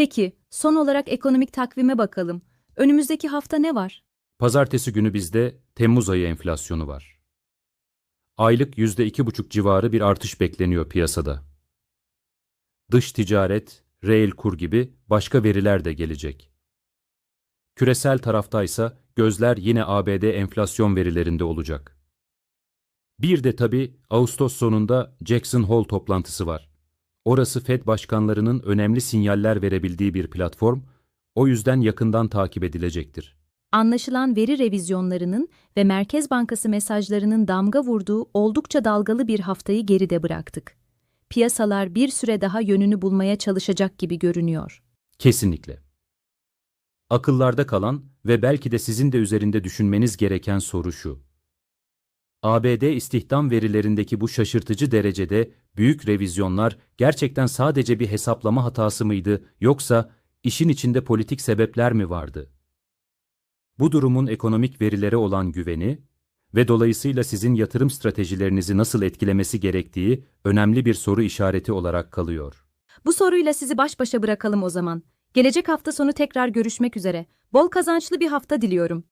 Peki, son olarak ekonomik takvime bakalım. Önümüzdeki hafta ne var? Pazartesi günü bizde Temmuz ayı enflasyonu var. Aylık %2,5 civarı bir artış bekleniyor piyasada. Dış ticaret, reel kur gibi başka veriler de gelecek. Küresel taraftaysa gözler yine ABD enflasyon verilerinde olacak. Bir de tabii Ağustos sonunda Jackson Hole toplantısı var. Orası Fed başkanlarının önemli sinyaller verebildiği bir platform, o yüzden yakından takip edilecektir. Anlaşılan veri revizyonlarının ve Merkez Bankası mesajlarının damga vurduğu oldukça dalgalı bir haftayı geride bıraktık. Piyasalar bir süre daha yönünü bulmaya çalışacak gibi görünüyor. Kesinlikle. Akıllarda kalan ve belki de sizin de üzerinde düşünmeniz gereken soru şu. ABD istihdam verilerindeki bu şaşırtıcı derecede büyük revizyonlar gerçekten sadece bir hesaplama hatası mıydı yoksa işin içinde politik sebepler mi vardı? Bu durumun ekonomik verilere olan güveni ve dolayısıyla sizin yatırım stratejilerinizi nasıl etkilemesi gerektiği önemli bir soru işareti olarak kalıyor. Bu soruyla sizi baş başa bırakalım o zaman. Gelecek hafta sonu tekrar görüşmek üzere. Bol kazançlı bir hafta diliyorum.